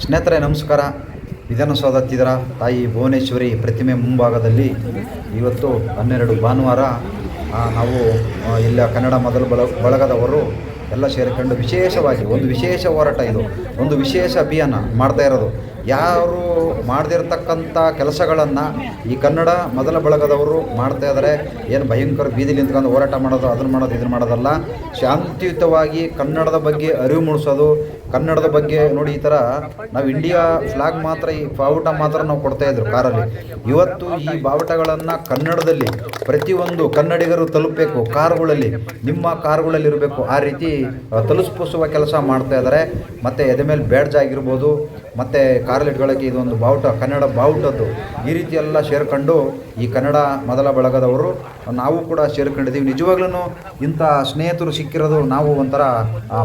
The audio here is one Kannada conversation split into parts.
ಸ್ನೇಹಿತರೆ, ನಮಸ್ಕಾರ. ವಿಧಾನಸೌಧ ಹತ್ತಿರ ತಾಯಿ ಭುವನೇಶ್ವರಿ ಪ್ರತಿಮೆ ಮುಂಭಾಗದಲ್ಲಿ ಇವತ್ತು ಹನ್ನೆರಡು ಭಾನುವಾರ ನಾವು ಇಲ್ಲ ಕನ್ನಡ ಮೊದಲು ಬಳ ಬಳಗದವರು ಎಲ್ಲ ಸೇರಿಕೊಂಡು ವಿಶೇಷವಾಗಿ, ಒಂದು ವಿಶೇಷ ಹೋರಾಟ ಇದು. ಒಂದು ವಿಶೇಷ ಅಭಿಯಾನ ಮಾಡ್ತಾ ಇರೋದು. ಯಾರು ಮಾಡದಿರ್ತಕ್ಕಂಥ ಕೆಲಸಗಳನ್ನು ಈ ಕನ್ನಡ ಮೊದಲ ಬಳಗದವರು ಮಾಡ್ತಾ ಇದ್ದಾರೆ. ಏನು ಭಯಂಕರ ಬೀದಿ ನಿಂತ್ಕೊಂಡು ಹೋರಾಟ ಮಾಡೋದು, ಅದನ್ನು ಮಾಡೋದು, ಇದನ್ನು ಮಾಡೋದಲ್ಲ. ಶಾಂತಿಯುತವಾಗಿ ಕನ್ನಡದ ಬಗ್ಗೆ ಅರಿವು ಮೂಡಿಸೋದು, ಕನ್ನಡದ ಬಗ್ಗೆ ನೋಡಿ ಈ ಥರ ನಾವು ಇಂಡಿಯಾ ಫ್ಲಾಗ್ ಮಾತ್ರ ಈ ಬಾವುಟ ಮಾತ್ರ ನಾವು ಕೊಡ್ತಾ ಇದ್ರು ಕಾರಲ್ಲಿ. ಇವತ್ತು ಈ ಬಾವುಟಗಳನ್ನು ಕನ್ನಡದಲ್ಲಿ ಪ್ರತಿಯೊಂದು ಕನ್ನಡಿಗರು ತಲುಪಬೇಕು, ಕಾರುಗಳಲ್ಲಿ, ನಿಮ್ಮ ಕಾರುಗಳಲ್ಲಿ ಇರಬೇಕು, ಆ ರೀತಿ ತಲುಸ್ಪುಸುವ ಕೆಲಸ ಮಾಡ್ತಾ ಇದ್ದಾರೆ ಮತ್ತು ಎದೆ ಮೇಲೆ ಬ್ಯಾಡ್ಜ್ ಆಗಿರ್ಬೋದು, ಮತ್ತು ಕಾರಲ್ಲಿ ಇದೊಂದು ಬಾವುಟ, ಕನ್ನಡ ಬಾವುಟದ್ದು. ಈ ರೀತಿ ಎಲ್ಲ ಸೇರ್ಕೊಂಡು ಈ ಕನ್ನಡ ಮೊದಲ ಬಳಗದವರು, ನಾವು ಕೂಡ ಸೇರ್ಕೊಂಡಿದ್ದೀವಿ. ನಿಜವಾಗ್ಲೂ ಇಂಥ ಸ್ನೇಹಿತರು ಸಿಕ್ಕಿರೋದು ನಾವು ಒಂಥರ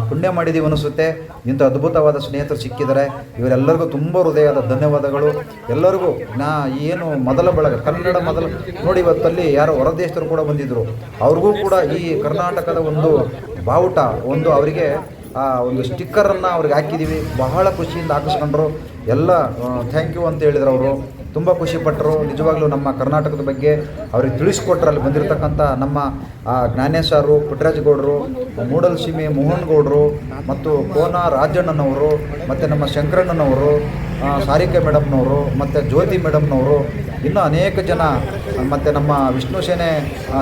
ಪುಣ್ಯ ಮಾಡಿದ್ದೀವಿ ಅನಿಸುತ್ತೆ. ಇಂಥ ಅದ್ಭುತವಾದ ಸ್ನೇಹಿತರು ಸಿಕ್ಕಿದ್ದಾರೆ. ಇವರೆಲ್ಲರಿಗೂ ತುಂಬ ಹೃದಯದ ಧನ್ಯವಾದಗಳು. ಎಲ್ಲರಿಗೂ ನಾ ಏನು ಮೊದಲ ಬಳಗ, ಕನ್ನಡ ಮೊದಲ, ನೋಡಿ ಇವತ್ತಲ್ಲಿ ಯಾರು ಹೊರದೇಶದವರು ಕೂಡ ಬಂದಿದ್ದರು ಅವ್ರಿಗೂ ಕೂಡ ಈ ಕರ್ನಾಟಕದ ಒಂದು ಬಾವುಟ, ಒಂದು ಅವರಿಗೆ, ಆ, ಒಂದು ಸ್ಟಿಕ್ಕರನ್ನು ಅವ್ರಿಗೆ ಹಾಕಿದ್ದೀವಿ ಬಹಳ ಖುಷಿಯಿಂದ ಹಾಕಿಸ್ಕೊಂಡ್ರು. ಎಲ್ಲ ಥ್ಯಾಂಕ್ ಯು ಅಂತ ಹೇಳಿದ್ರು ಅವರು. ತುಂಬ ಖುಷಿಪಟ್ಟರು ನಿಜವಾಗ್ಲೂ ನಮ್ಮ ಕರ್ನಾಟಕದ ಬಗ್ಗೆ ಅವ್ರಿಗೆ ತಿಳಿಸ್ಕೊಟ್ರು ಅಲ್ಲಿ ಬಂದಿರತಕ್ಕಂಥ ನಮ್ಮ ಆ, ಜ್ಞಾನೇಶ್ ಸಾರು ಪುಟ್ಟರಾಜ್ ಗೌಡರು ಮೂಡಲ್ ಸೀಮೆ ಮೋಹನ್ ಗೌಡರು ಮತ್ತು ಕೋನ ರಾಜಣ್ಣನವರು ಮತ್ತು ನಮ್ಮ ಶಂಕರಣ್ಣನವರು ಸಾರಿಕೆ ಮೇಡಮ್ನವರು ಮತ್ತು ಜ್ಯೋತಿ ಮೇಡಮ್ನವರು ಇನ್ನೂ ಅನೇಕ ಜನ ಮತ್ತು ನಮ್ಮ ವಿಷ್ಣು ಸೇನೆ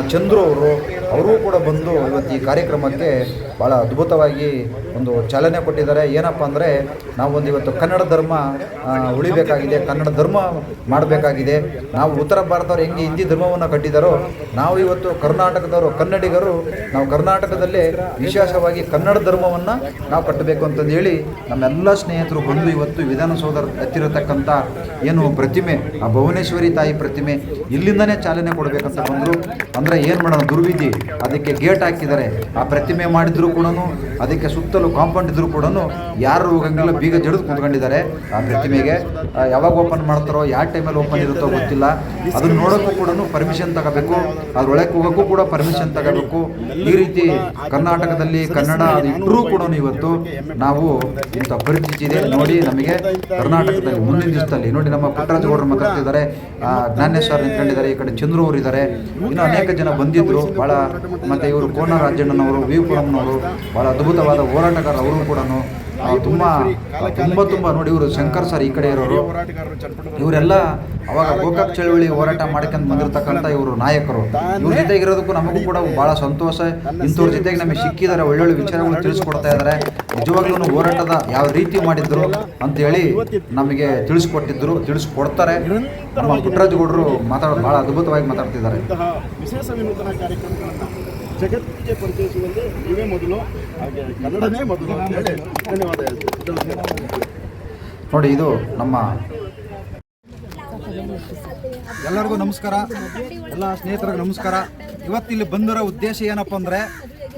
ಚಂದ್ರು ಅವರು ಅವರೂ ಕೂಡ ಬಂದು ಇವತ್ತು ಈ ಕಾರ್ಯಕ್ರಮಕ್ಕೆ ಭಾಳ ಅದ್ಭುತವಾಗಿ ಒಂದು ಚಾಲನೆ ಕೊಟ್ಟಿದ್ದಾರೆ. ಏನಪ್ಪ ಅಂದರೆ ನಾವೊಂದು ಇವತ್ತು ಕನ್ನಡ ಧರ್ಮ ಉಳಿಬೇಕಾಗಿದೆ, ಕನ್ನಡ ಧರ್ಮ ಮಾಡಬೇಕಾಗಿದೆ. ನಾವು ಉತ್ತರ ಭಾರತದವ್ರು ಹೆಂಗೆ ಹಿಂದಿ ಧರ್ಮವನ್ನು ಕಟ್ಟಿದ್ದಾರೋ ನಾವು ಇವತ್ತು ಕರ್ನಾಟಕದವರು, ಕನ್ನಡಿಗರು, ನಾವು ಕರ್ನಾಟಕದಲ್ಲೇ ವಿಶೇಷವಾಗಿ ಕನ್ನಡ ಧರ್ಮವನ್ನು ನಾವು ಕಟ್ಟಬೇಕು ಅಂತಂದು ಹೇಳಿ ನಮ್ಮೆಲ್ಲ ಸ್ನೇಹಿತರು ಬಂದು ಇವತ್ತು ವಿಧಾನಸೌಧ ಹತ್ತಿರತಕ್ಕಂಥ ಏನು ಪ್ರತಿಮೆ, ಆ ಭುವನೇಶ್ವರಿ ತಾಯಿ ಪ್ರತಿಮೆ ಇಲ್ಲಿಂದನೇ ಚಾಲನೆ ಕೊಡಬೇಕಂತ ಬಂದರು. ಅಂದರೆ ಏನು ಮಾಡೋಣ ದುರ್ವಿಧಿ ಅದಕ್ಕೆ ಗೇಟ್ ಹಾಕಿದ್ದಾರೆ. ಆ ಪ್ರತಿಮೆ ಮಾಡಿದ್ರು ಕೂಡ ಅದಕ್ಕೆ ಸುತ್ತಲೂ ಕಾಂಪೌಂಡ್ ಇದ್ರು ಕೂಡ ಯಾರು ಹೋಗಂಗಿಲ್ಲ, ಬೀಗ ಜಡಿದು ಕುತ್ಕೊಂಡಿದ್ದಾರೆ. ಆ ಪ್ರತಿಮೆಗೆ ಯಾವಾಗ ಓಪನ್ ಮಾಡ್ತಾರೋ ಯಾವ ಟೈಮಲ್ಲಿ ಓಪನ್ ಇರುತ್ತೋ ಗೊತ್ತಿಲ್ಲ. ಅದನ್ನ ನೋಡೋಕ್ಕೂ ಕೂಡ ಪರ್ಮಿಷನ್ ತಗೋಬೇಕು. ಅದ್ರೊಳಗೆ ಹೋಗೋಕ್ಕೂ ಕೂಡ ಪರ್ಮಿಷನ್ ತಗೋಬೇಕು. ಈ ರೀತಿ ಕರ್ನಾಟಕದಲ್ಲಿ ಕನ್ನಡ ಇಟ್ಟರೂ ಕೂಡ ಇವತ್ತು ನಾವು ಇಂಥ ಪರಿಸ್ಥಿತಿ ಇದೆ. ನೋಡಿ ನಮಗೆ ಕರ್ನಾಟಕದಲ್ಲಿ ಮುಂದಿನ ದಿವಸದಲ್ಲಿ, ನೋಡಿ ನಮ್ಮ ಪುಟ್ಟರಾಜ್ ಗೌಡರು ಮಾತಾಡ್ತಿದ್ದಾರೆ. ಜ್ಞಾನೇಶ್ವರ್ ನಿಂತ್ಕೊಂಡಿದ್ದಾರೆ, ಈ ಕಡೆ ಚಂದ್ರು ಇದ್ದಾರೆ ಇನ್ನು ಅನೇಕ ಜನ ಬಂದಿದ್ರು. ಭಾಳ ಮತ್ತು ಇವರು ಕೋನ ರಾಜಣ್ಣನವರು ವಿ ಪುರಮ್ನವರು ಭಾಳ ಅದ್ಭುತವಾದ ಹೋರಾಟಗಾರ ಅವರು ಕೂಡ ತುಂಬ ತುಂಬ ತುಂಬ ನೋಡಿ ಇವರು ಶಂಕರ್ ಸರ್ ಈ ಕಡೆ ಇರೋರು. ಇವರೆಲ್ಲ ಅವಾಗ ಗೋಕಾಕ್ ಚಳವಳಿ ಹೋರಾಟ ಮಾಡ್ಕೊಂಡು ಬಂದಿರತಕ್ಕಂಥ ಇವರು ನಾಯಕರು. ಇವ್ರ ಜೊತೆಗಿರೋದಕ್ಕೂ ನಮಗೂ ಕೂಡ ಭಾಳ ಸಂತೋಷ. ಇಂಥವ್ರ ಜೊತೆಗೆ ನಮಗೆ ಸಿಕ್ಕಿದ್ದಾರೆ ಒಳ್ಳೊಳ್ಳೆ ವಿಚಾರಗಳು ತಿಳಿಸ್ಕೊಡ್ತಾ ಇದ್ದಾರೆ. ನಿಜವಾಗ್ಲೂ ಹೋರಾಟದ ಯಾವ ರೀತಿ ಮಾಡಿದ್ರು ಅಂತೇಳಿ ನಮಗೆ ತಿಳಿಸ್ಕೊಟ್ಟಿದ್ರು ತಿಳಿಸ್ಕೊಡ್ತಾರೆ. ನಮ್ಮ ಪುಟ್ಟರಾಜ್ ಗೌಡರು ಮಾತಾಡೋದು ಭಾಳ ಅದ್ಭುತವಾಗಿ ಮಾತಾಡ್ತಿದ್ದಾರೆ. ಇಂತಹ ವಿಶೇಷ ವಿನೂತನ ಕಾರ್ಯಕ್ರಮಗಳನ್ನು ಜಗತ್ತಿಗೆ ಪರಿಚಯಿಸುವಲ್ಲಿ ನೀವೇ ಮೊದಲು, ಹಾಗೆ ಕನ್ನಡನೇ ಮೊದಲು ಧನ್ಯವಾದ ನೋಡಿ, ಇದು ನಮ್ಮ ಎಲ್ಲರಿಗೂ ನಮಸ್ಕಾರ. ಎಲ್ಲ ಸ್ನೇಹಿತರಿಗೆ ನಮಸ್ಕಾರ. ಇವತ್ತಿಲ್ಲಿ ಬಂದಿರೋ ಉದ್ದೇಶ ಏನಪ್ಪ ಅಂದರೆ,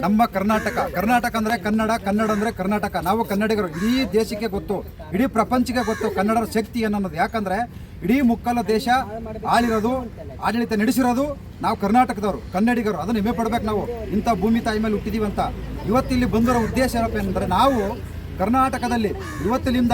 ನಮ್ಮ ಕರ್ನಾಟಕ. ಕರ್ನಾಟಕ ಅಂದರೆ ಕನ್ನಡ ಕನ್ನಡ ಅಂದರೆ ಕರ್ನಾಟಕ. ನಾವು ಕನ್ನಡಿಗರು, ಇಡೀ ದೇಶಕ್ಕೆ ಗೊತ್ತು, ಇಡೀ ಪ್ರಪಂಚಕ್ಕೆ ಗೊತ್ತು ಕನ್ನಡದ ಶಕ್ತಿ ಅನ್ನೋದು ಯಾಕಂದರೆ ಇಡೀ ಮುಕ್ಕಲ ದೇಶ ಆಳಿರೋದು, ಆಡಳಿತ ನಡೆಸಿರೋದು ನಾವು ಕರ್ನಾಟಕದವರು, ಕನ್ನಡಿಗರು, ಅದನ್ನು ಹೆಮ್ಮೆ ಪಡ್ಬೇಕು ನಾವು. ಇಂಥ ಭೂಮಿ ತಾಯಿ ಮೇಲೆ ಹುಟ್ಟಿದೀವಿ ಅಂತ. ಇವತ್ತಿಲ್ಲಿ ಬಂದಿರೋ ಉದ್ದೇಶ ಏನಪ್ಪ ಏನಂದರೆ ನಾವು ಕರ್ನಾಟಕದಲ್ಲಿ ಇವತ್ತಿನಿಂದ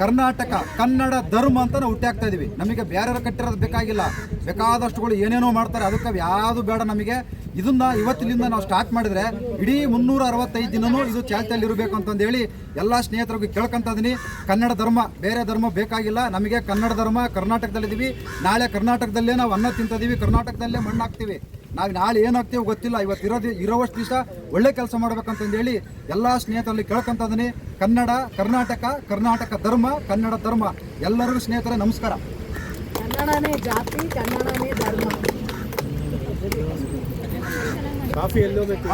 ಕರ್ನಾಟಕ, ಕನ್ನಡ ಧರ್ಮ ಅಂತ ನಾವು ಹುಟ್ಟಿ ಹಾಕ್ತಾ ಇದೀವಿ. ನಮಗೆ ಬೇರೆಯವರು ಕಟ್ಟಿರೋದು ಬೇಕಾಗಿಲ್ಲ. ಬೇಕಾದಷ್ಟುಗಳು ಏನೇನೋ ಮಾಡ್ತಾರೆ, ಅದಕ್ಕೆ ಯಾವುದು ಬೇಡ ನಮಗೆ. ಇದನ್ನ ಇವತ್ತಿನಿಂದ ನಾವು ಸ್ಟಾರ್ಟ್ ಮಾಡಿದ್ರೆ ಇಡೀ ಮುನ್ನೂರ ಅರವತ್ತೈದು ದಿನನೂ ಇದು ಚಾಲ್ತಿಯಲ್ಲಿ ಇರಬೇಕು ಅಂತಂದೇಳಿ ಎಲ್ಲ ಸ್ನೇಹಿತರಿಗೂ ಕೇಳ್ಕೊಂತ ಇದೀನಿ. ಕನ್ನಡ ಧರ್ಮ, ಬೇರೆ ಧರ್ಮ ಬೇಕಾಗಿಲ್ಲ. ನಮಗೆ ಕನ್ನಡ ಧರ್ಮ ಕರ್ನಾಟಕದಲ್ಲಿದ್ದೀವಿ ನಾಳೆ ಕರ್ನಾಟಕದಲ್ಲೇ ನಾವು ಅನ್ನ ತಿಂತಿದ್ದೀವಿ ಕರ್ನಾಟಕದಲ್ಲೇ ಮಣ್ಣು ಹಾಕ್ತೀವಿ. ನಾವು ನಾಳೆ ಏನಾಗ್ತೀವಿ ಗೊತ್ತಿಲ್ಲ. ಇವತ್ತು ಇರೋದು ಇರೋವಷ್ಟು ದಿವಸ ಒಳ್ಳೆ ಕೆಲಸ ಮಾಡ್ಬೇಕಂತಂದು ಹೇಳಿ ಎಲ್ಲ ಸ್ನೇಹಿತರಲ್ಲಿ ಕೇಳ್ಕೊಂತ ಇದೀನಿ. ಕನ್ನಡ, ಕರ್ನಾಟಕ ಕರ್ನಾಟಕ ಧರ್ಮ, ಕನ್ನಡ ಧರ್ಮ. ಎಲ್ಲರಿಗೂ ಸ್ನೇಹಿತರೆ, ನಮಸ್ಕಾರ. ಕನ್ನಡನೇ ಜಾತಿ, ಕನ್ನಡನೇ ಧರ್ಮ. ಕಾಫಿ ಎಲ್ಲಿ ಹೋಗ್ಬೇಕು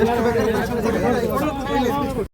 ಎಷ್ಟು ಬೇಕಾದ್ರೂ